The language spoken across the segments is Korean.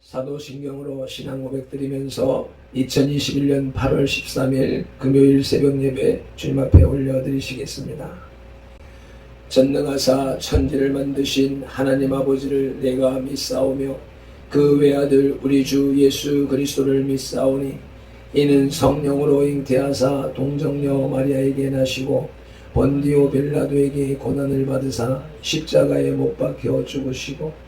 사도신경으로 신앙 고백 드리면서 2021년 8월 13일 금요일 새벽 예배 주님 앞에 올려드리시겠습니다. 전능하사 천지를 만드신 하나님 아버지를 내가 믿사오며 그 외아들 우리 주 예수 그리스도를 믿사오니 이는 성령으로 잉태하사 동정녀 마리아에게 나시고 본디오 빌라도에게 고난을 받으사 십자가에 못 박혀 죽으시고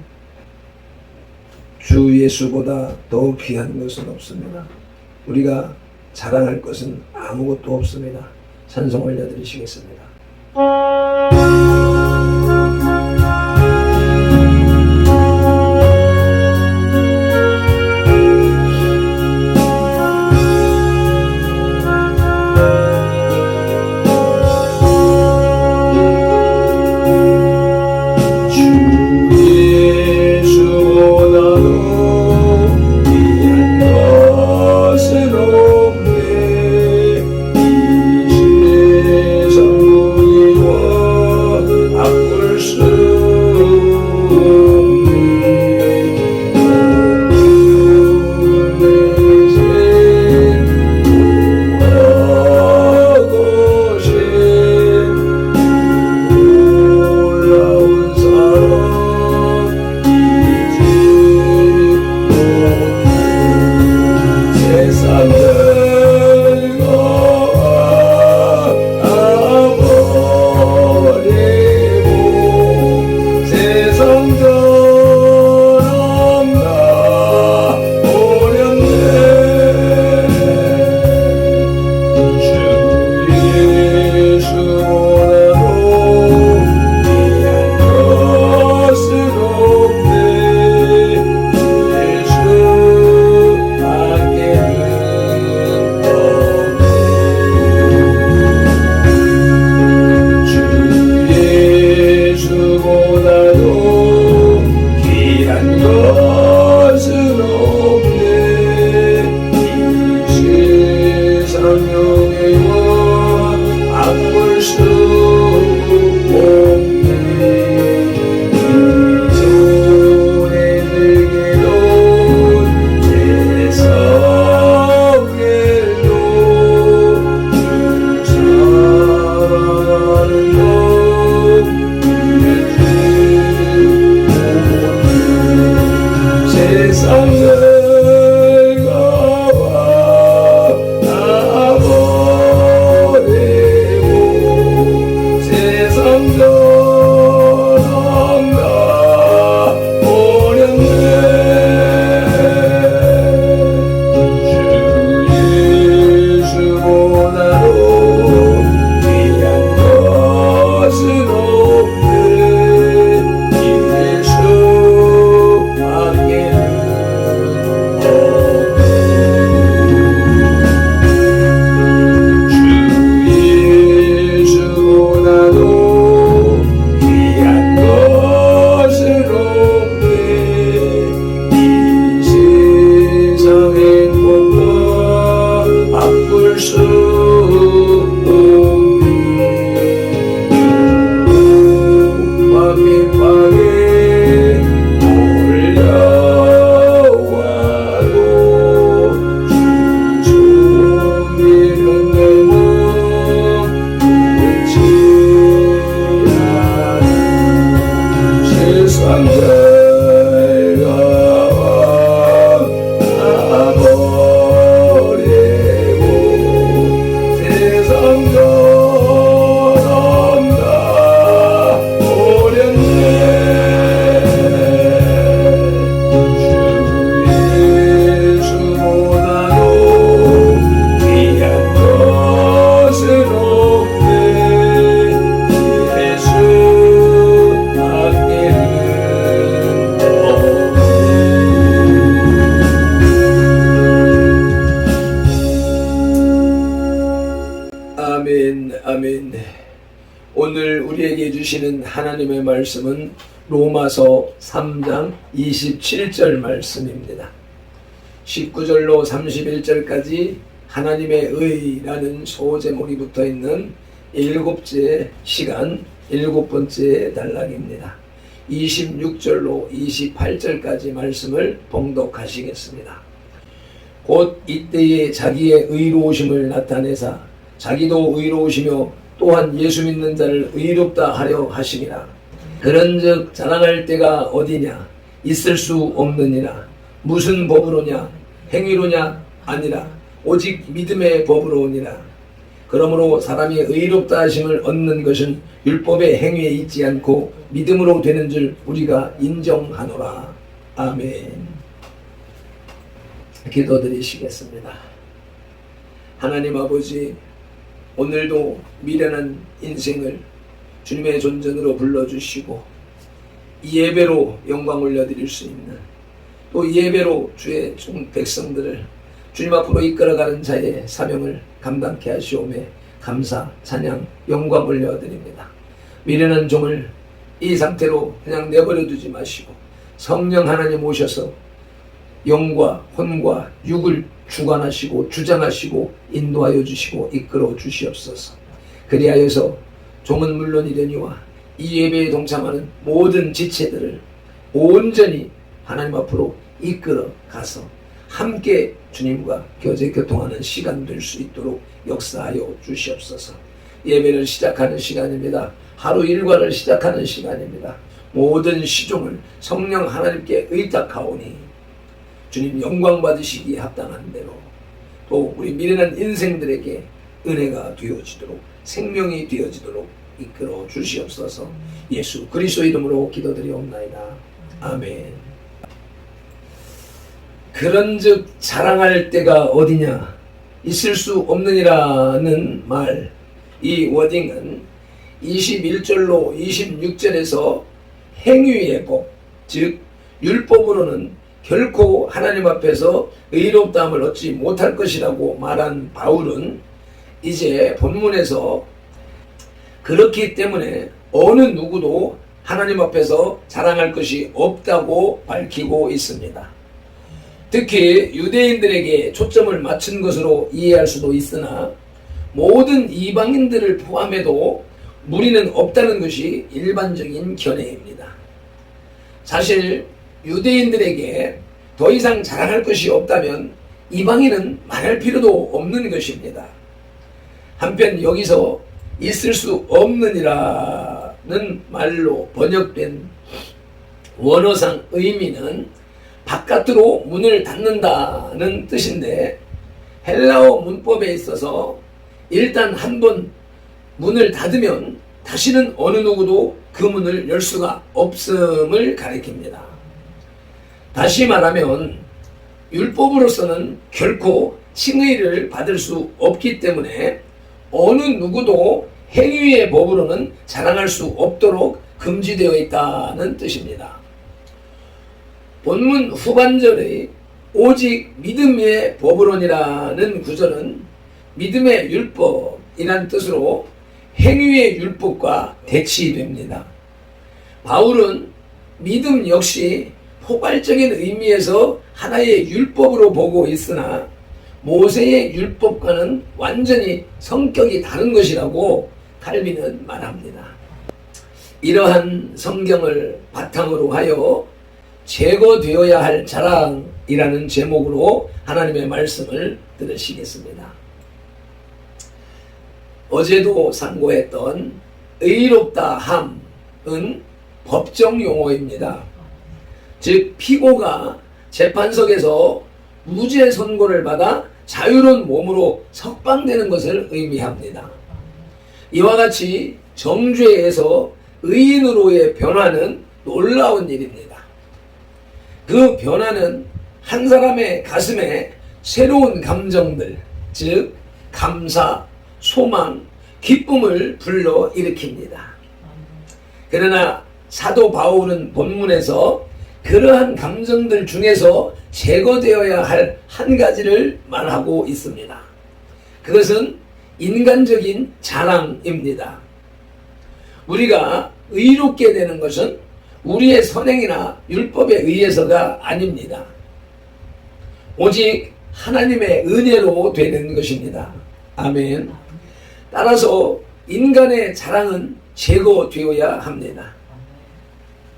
주 예수보다 더 귀한 것은 없습니다. 우리가 자랑할 것은 아무것도 없습니다. 찬송 올려드리시겠습니다. 주시는 하나님의 말씀은 로마서 3장 27절 말씀입니다. 19절로 31절까지 하나님의 의라는 소제목이 붙어 있는 일곱째 시간, 일곱 번째 단락입니다. 26절로 28절까지 말씀을 봉독하시겠습니다. 곧 이때에 자기의 의로우심을 나타내사 자기도 의로우시며 또한 예수 믿는 자를 의롭다 하려 하심이라. 그런즉 자랑할 때가 어디냐? 있을 수 없느니라. 무슨 법으로냐? 행위로냐? 아니라 오직 믿음의 법으로니라. 그러므로 사람이 의롭다 하심을 얻는 것은 율법의 행위에 있지 않고 믿음으로 되는 줄 우리가 인정하노라. 아멘. 기도드리시겠습니다. 하나님 아버지, 오늘도 미련한 인생을 주님의 존전으로 불러주시고 이 예배로 영광 올려드릴 수 있는 또 이 예배로 주의 종 백성들을 주님 앞으로 이끌어가는 자의 사명을 감당케 하시오매 감사, 찬양, 영광 올려드립니다. 미련한 종을 이 상태로 그냥 내버려 두지 마시고 성령 하나님 오셔서 영과 혼과 육을 주관하시고 주장하시고 인도하여 주시고 이끌어 주시옵소서. 그리하여서 종은 물론이려니와 이 예배에 동참하는 모든 지체들을 온전히 하나님 앞으로 이끌어 가서 함께 주님과 교제 교통하는 시간 될 수 있도록 역사하여 주시옵소서. 예배를 시작하는 시간입니다. 하루 일과를 시작하는 시간입니다. 모든 시종을 성령 하나님께 의탁하오니 주님 영광 받으시기에 합당한 대로 또 우리 미련한 인생들에게 은혜가 되어지도록 생명이 되어지도록 이끌어 주시옵소서 예수 그리스도 이름으로 기도드리옵나이다. 아멘. 그런즉 자랑할 때가 어디냐 있을 수 없느니라는 말 이 워딩은 21절로 26절에서 행위의 법, 즉 율법으로는 결코 하나님 앞에서 의롭다함을 얻지 못할 것이라고 말한 바울은 이제 본문에서 그렇기 때문에 어느 누구도 하나님 앞에서 자랑할 것이 없다고 밝히고 있습니다. 특히 유대인들에게 초점을 맞춘 것으로 이해할 수도 있으나 모든 이방인들을 포함해도 무리는 없다는 것이 일반적인 견해입니다. 사실 유대인들에게 더 이상 자랑할 것이 없다면 이방인은 말할 필요도 없는 것입니다. 한편 여기서 있을 수 없느니라는 말로 번역된 원어상 의미는 바깥으로 문을 닫는다는 뜻인데 헬라어 문법에 있어서 일단 한 번 문을 닫으면 다시는 어느 누구도 그 문을 열 수가 없음을 가리킵니다. 다시 말하면 율법으로서는 결코 칭의를 받을 수 없기 때문에 어느 누구도 행위의 법으로는 자랑할 수 없도록 금지되어 있다는 뜻입니다. 본문 후반절의 오직 믿음의 법으로니라는 구절은 믿음의 율법이란 뜻으로 행위의 율법과 대치됩니다. 바울은 믿음 역시 포괄적인 의미에서 하나의 율법으로 보고 있으나 모세의 율법과는 완전히 성격이 다른 것이라고 칼빈은 말합니다. 이러한 성경을 바탕으로 하여 제거되어야 할 자랑이라는 제목으로 하나님의 말씀을 들으시겠습니다. 어제도 상고했던 의롭다 함은 법정 용어입니다. 즉 피고가 재판석에서 무죄 선고를 받아 자유로운 몸으로 석방되는 것을 의미합니다. 이와 같이 정죄에서 의인으로의 변화는 놀라운 일입니다. 그 변화는 한 사람의 가슴에 새로운 감정들, 즉 감사, 소망, 기쁨을 불러 일으킵니다. 그러나 사도 바울은 본문에서 그러한 감정들 중에서 제거되어야 할 한 가지를 말하고 있습니다. 그것은 인간적인 자랑입니다. 우리가 의롭게 되는 것은 우리의 선행이나 율법에 의해서가 아닙니다. 오직 하나님의 은혜로 되는 것입니다. 아멘. 따라서 인간의 자랑은 제거되어야 합니다.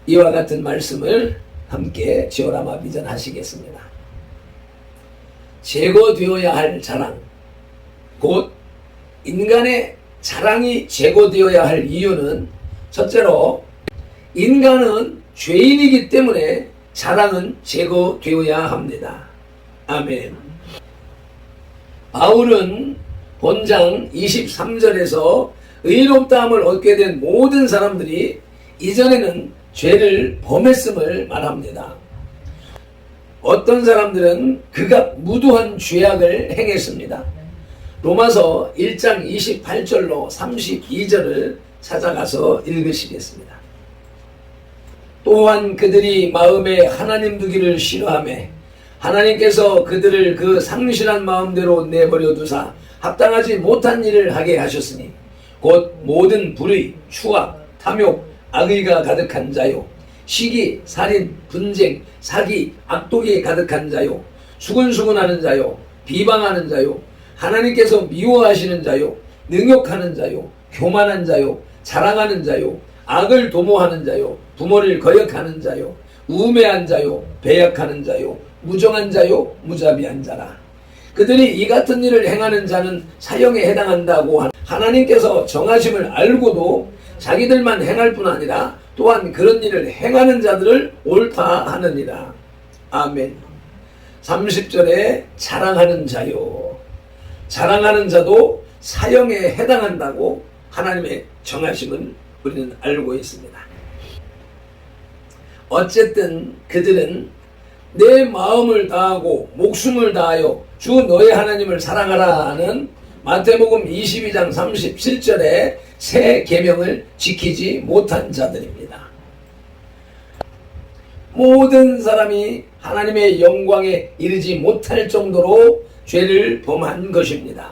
이와 같은 말씀을 함께 지오라마 비전 하시겠습니다. 제거되어야 할 자랑, 곧 인간의 자랑이 제거되어야 할 이유는 첫째로 인간은 죄인이기 때문에 자랑은 제거되어야 합니다. 아멘. 바울은 본장 23절에서 의롭다함을 얻게 된 모든 사람들이 이전에는 죄를 범했음을 말합니다. 어떤 사람들은 그가 무도한 죄악을 행했습니다. 로마서 1장 28절로 32절을 찾아가서 읽으시겠습니다. 또한 그들이 마음에 하나님 두기를 싫어하며 하나님께서 그들을 그 상실한 마음대로 내버려 두사 합당하지 못한 일을 하게 하셨으니 곧 모든 불의, 추악, 탐욕, 악의가 가득한 자요. 시기, 살인, 분쟁, 사기, 악독이 가득한 자요. 수근수근하는 자요. 비방하는 자요. 하나님께서 미워하시는 자요. 능욕하는 자요. 교만한 자요. 자랑하는 자요. 악을 도모하는 자요. 부모를 거역하는 자요. 우매한 자요. 배역하는 자요. 무정한 자요. 무자비한 자라. 그들이 이 같은 일을 행하는 자는 사형에 해당한다고 한 하나님께서 정하심을 알고도 자기들만 행할 뿐 아니라 또한 그런 일을 행하는 자들을 옳다 하느니라. 아멘. 30절에 자랑하는 자요. 자랑하는 자도 사형에 해당한다고 하나님의 정하심을 우리는 알고 있습니다. 어쨌든 그들은 내 마음을 다하고 목숨을 다하여 주 너의 하나님을 사랑하라 하는 마태복음 22장 37절의 새 계명을 지키지 못한 자들입니다. 모든 사람이 하나님의 영광에 이르지 못할 정도로 죄를 범한 것입니다.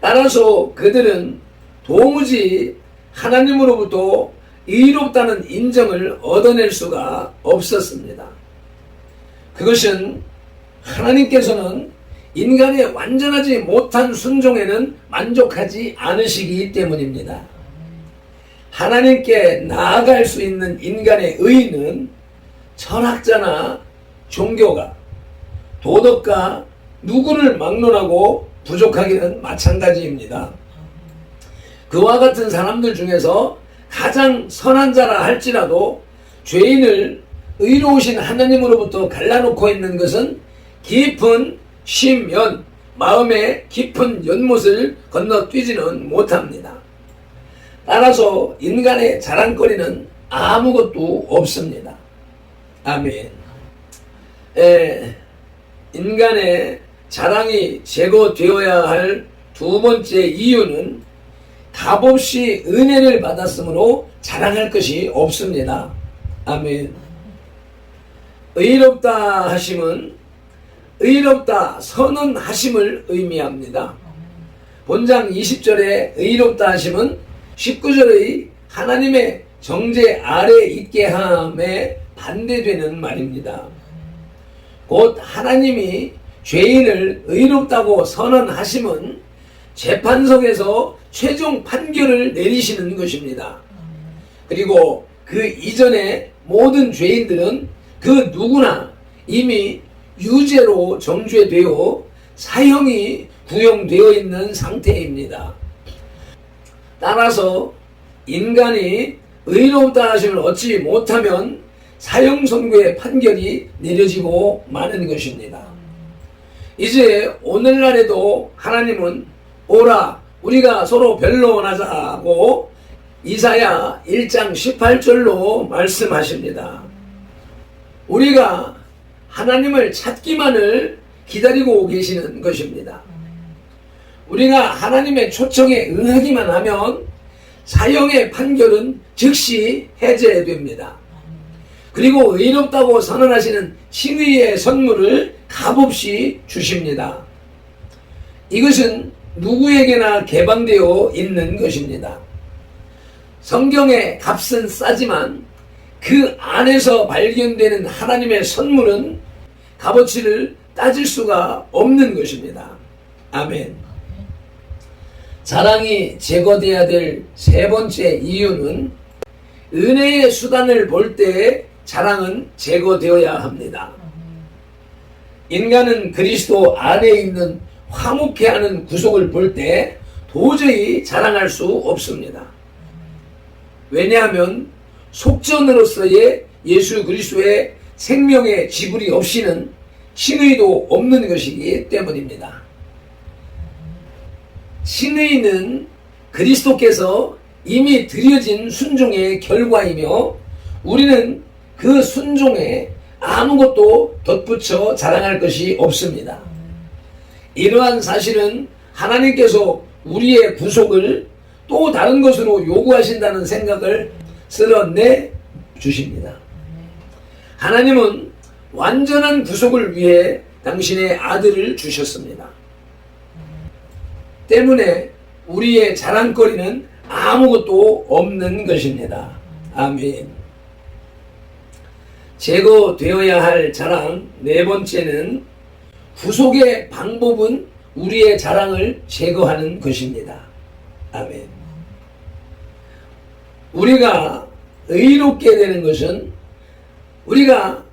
따라서 그들은 도무지 하나님으로부터 의롭다는 인정을 얻어낼 수가 없었습니다. 그것은 하나님께서는 인간의 완전하지 못한 순종에는 만족하지 않으시기 때문입니다. 하나님께 나아갈 수 있는 인간의 의는 철학자나 종교가 도덕가 누구를 막론하고 부족하기는 마찬가지입니다. 그와 같은 사람들 중에서 가장 선한 자라 할지라도 죄인을 의로우신 하나님으로부터 갈라놓고 있는 것은 깊은 심연, 마음의 깊은 연못을 건너뛰지는 못합니다. 따라서 인간의 자랑거리는 아무것도 없습니다. 아멘. 에, 인간의 자랑이 제거되어야 할 두 번째 이유는 값없이 은혜를 받았으므로 자랑할 것이 없습니다. 아멘. 의롭다 하심은 의롭다 선언하심을 의미합니다. 본장 20절에 의롭다 하심은 19절의 하나님의 정죄 아래 있게 함에 반대되는 말입니다. 곧 하나님이 죄인을 의롭다고 선언하심은 재판석에서 최종 판결을 내리시는 것입니다. 그리고 그 이전에 모든 죄인들은 그 누구나 이미 유죄로 정죄되어 사형이 구형되어 있는 상태입니다. 따라서 인간이 의롭다 하심을 얻지 못하면 사형 선고의 판결이 내려지고 마는 것입니다. 이제 오늘날에도 하나님은 오라 우리가 서로 변론하자고 이사야 1장 18절로 말씀하십니다. 우리가 하나님을 찾기만을 기다리고 계시는 것입니다. 우리가 하나님의 초청에 응하기만 하면 사형의 판결은 즉시 해제됩니다. 그리고 의롭다고 선언하시는 칭의의 선물을 값없이 주십니다. 이것은 누구에게나 개방되어 있는 것입니다. 성경의 값은 싸지만 그 안에서 발견되는 하나님의 선물은 값어치를 따질 수가 없는 것입니다. 아멘. 자랑이 제거돼야 될 세 번째 이유는 은혜의 수단을 볼 때 자랑은 제거되어야 합니다. 인간은 그리스도 안에 있는 화목해 하는 구속을 볼 때 도저히 자랑할 수 없습니다. 왜냐하면 속전으로서의 예수 그리스도의 생명의 지불이 없이는 신의도 없는 것이기 때문입니다. 신의는 그리스도께서 이미 드려진 순종의 결과이며 우리는 그 순종에 아무것도 덧붙여 자랑할 것이 없습니다. 이러한 사실은 하나님께서 우리의 구속을 또 다른 것으로 요구하신다는 생각을 쓸어내 주십니다. 하나님은 완전한 구속을 위해 당신의 아들을 주셨습니다. 때문에 우리의 자랑거리는 아무것도 없는 것입니다. 아멘. 제거되어야 할 자랑 네 번째는 구속의 방법은 우리의 자랑을 제거하는 것입니다. 아멘. 우리가 의롭게 되는 것은 우리가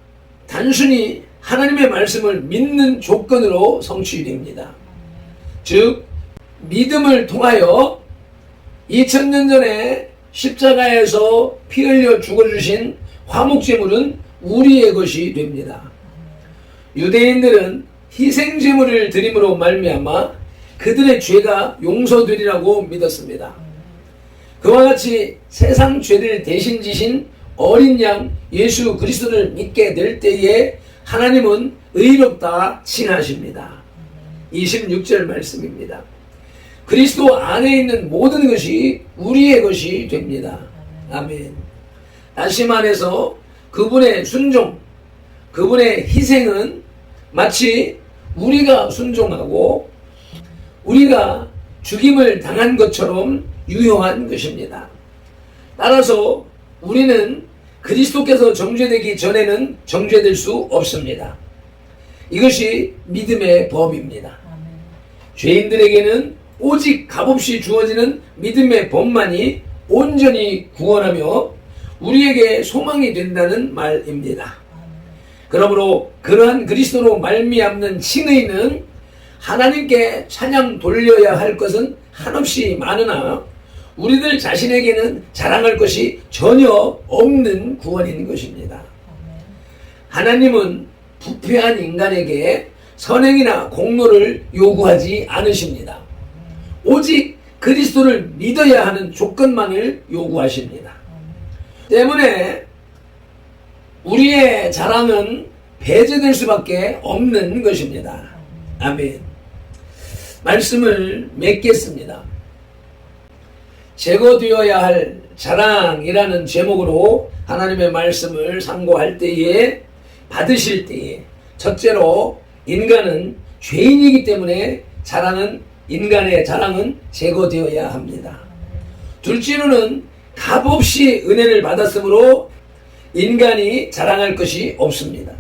단순히 하나님의 말씀을 믿는 조건으로 성취됩니다. 즉, 믿음을 통하여 2000년 전에 십자가에서 피 흘려 죽어주신 화목제물은 우리의 것이 됩니다. 유대인들은 희생제물을 드림으로 말미암아 그들의 죄가 용서되리라고 믿었습니다. 그와 같이 세상 죄를 대신 지신 어린 양 예수 그리스도를 믿게 될 때에 하나님은 의롭다 칭하십니다. 26절 말씀입니다. 그리스도 안에 있는 모든 것이 우리의 것이 됩니다. 아멘. 다시 말해서 그분의 순종, 그분의 희생은 마치 우리가 순종하고 우리가 죽임을 당한 것처럼 유효한 것입니다. 따라서 우리는 그리스도께서 정죄되기 전에는 정죄될 수 없습니다. 이것이 믿음의 법입니다. 죄인들에게는 오직 값없이 주어지는 믿음의 법만이 온전히 구원하며 우리에게 소망이 된다는 말입니다. 그러므로 그러한 그리스도로 말미암는 칭의는 하나님께 찬양 돌려야 할 것은 한없이 많으나 우리들 자신에게는 자랑할 것이 전혀 없는 구원인 것입니다. 하나님은 부패한 인간에게 선행이나 공로를 요구하지 않으십니다. 오직 그리스도를 믿어야 하는 조건만을 요구하십니다. 때문에 우리의 자랑은 배제될 수밖에 없는 것입니다. 아멘. 말씀을 맺겠습니다. 제거되어야 할 자랑이라는 제목으로 하나님의 말씀을 상고할 때에 받으실 때에 첫째로 인간은 죄인이기 때문에 자랑은 인간의 자랑은 제거되어야 합니다. 둘째로는 값없이 은혜를 받았으므로 인간이 자랑할 것이 없습니다.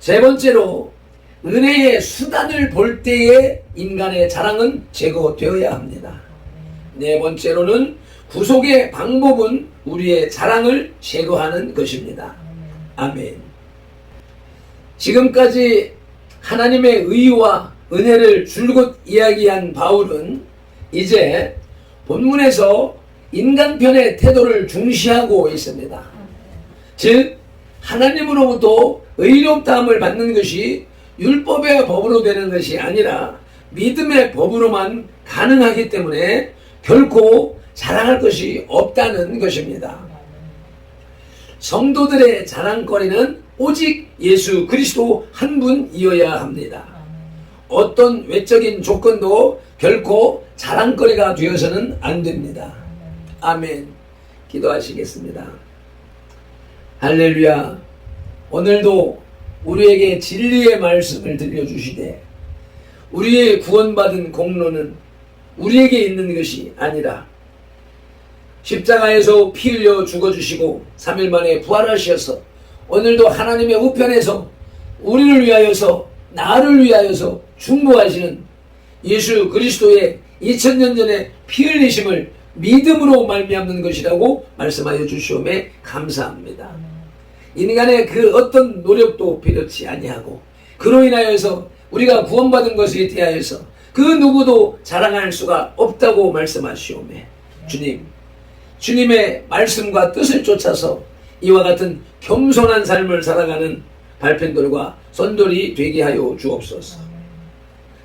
세 번째로 은혜의 수단을 볼 때에 인간의 자랑은 제거되어야 합니다. 네 번째로는 구속의 방법은 우리의 자랑을 제거하는 것입니다. 아멘. 지금까지 하나님의 의와 은혜를 줄곧 이야기한 바울은 이제 본문에서 인간편의 태도를 중시하고 있습니다. 즉, 하나님으로부터 의롭다함을 받는 것이 율법의 법으로 되는 것이 아니라 믿음의 법으로만 가능하기 때문에 결코 자랑할 것이 없다는 것입니다. 성도들의 자랑거리는 오직 예수 그리스도 한 분이어야 합니다. 어떤 외적인 조건도 결코 자랑거리가 되어서는 안 됩니다. 아멘. 기도하시겠습니다. 할렐루야. 오늘도 우리에게 진리의 말씀을 들려주시되 우리의 구원받은 공로는 우리에게 있는 것이 아니라 십자가에서 피 흘려 죽어주시고 3일 만에 부활하셔서 오늘도 하나님의 우편에서 우리를 위하여서 나를 위하여서 중보하시는 예수 그리스도의 2000년 전에 피 흘리심을 믿음으로 말미암는 것이라고 말씀하여 주시오매 감사합니다. 인간의 그 어떤 노력도 필요치 아니하고 그로 인하여서 우리가 구원받은 것에 대하여서 그 누구도 자랑할 수가 없다고 말씀하시오매 주님 주님의 말씀과 뜻을 쫓아서 이와 같은 겸손한 삶을 살아가는 발편들과 선돌이 되게 하여 주옵소서.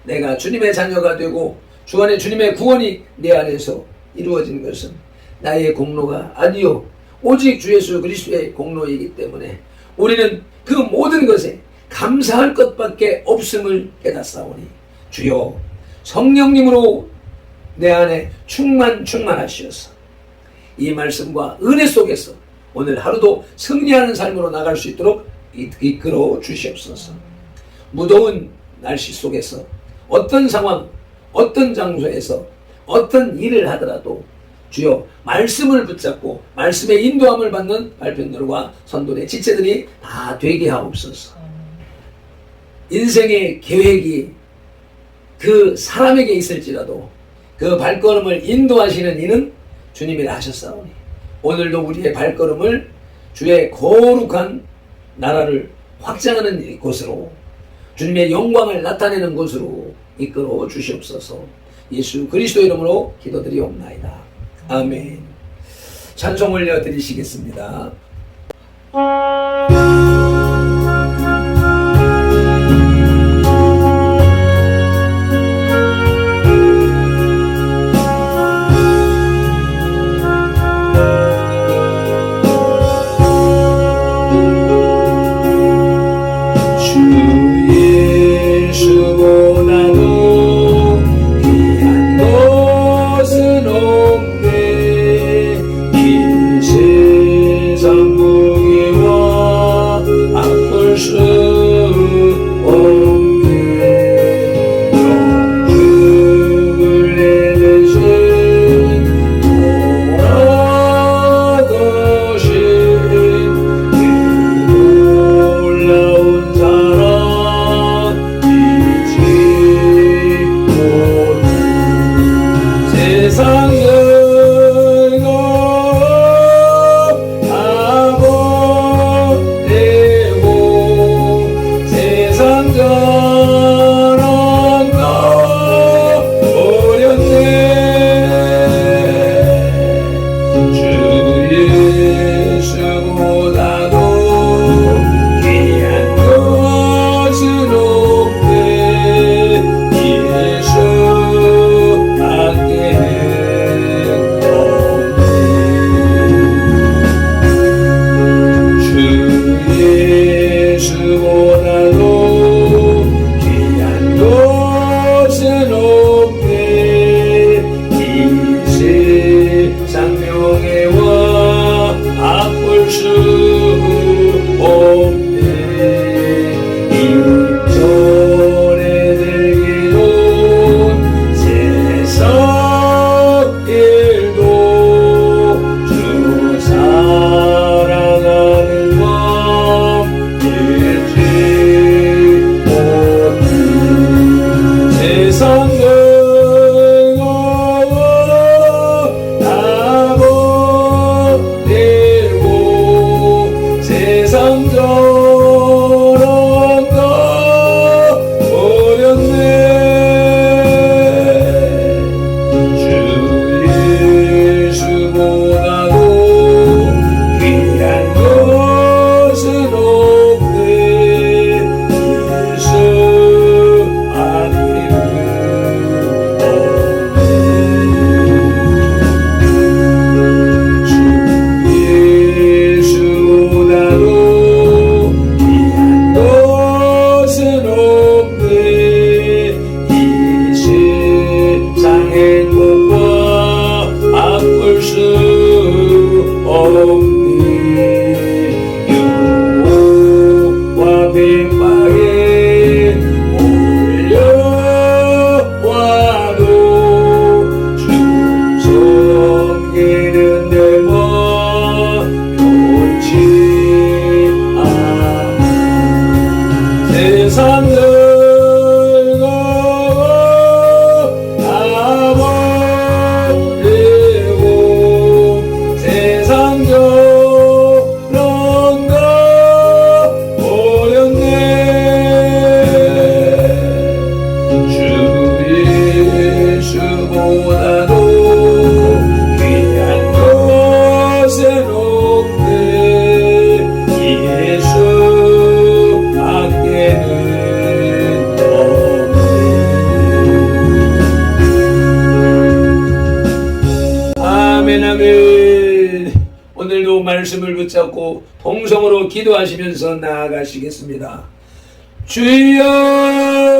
내가 주님의 자녀가 되고 주 안에 주님의 구원이 내 안에서 이루어진 것은 나의 공로가 아니요 오직 주 예수 그리스도의 공로이기 때문에 우리는 그 모든 것에 감사할 것밖에 없음을 깨닫사오니 주여 성령님으로 내 안에 충만 충만하시어서 이 말씀과 은혜 속에서 오늘 하루도 승리하는 삶으로 나갈 수 있도록 이- 이끌어 주시옵소서. 무더운 날씨 속에서 어떤 상황, 어떤 장소에서 어떤 일을 하더라도 주여 말씀을 붙잡고 말씀의 인도함을 받는 발편들과 선돌의 지체들이 다 되게 하옵소서. 인생의 계획이 그 사람에게 있을지라도 그 발걸음을 인도하시는 이는 주님이라 하셨사오니 오늘도 우리의 발걸음을 주의 거룩한 나라를 확장하는 곳으로 주님의 영광을 나타내는 곳으로 이끌어 주시옵소서. 예수 그리스도 이름으로 기도드리옵나이다. 아멘. 찬송 올려 드리시겠습니다 기도하시면서 나아가시겠습니다. 주여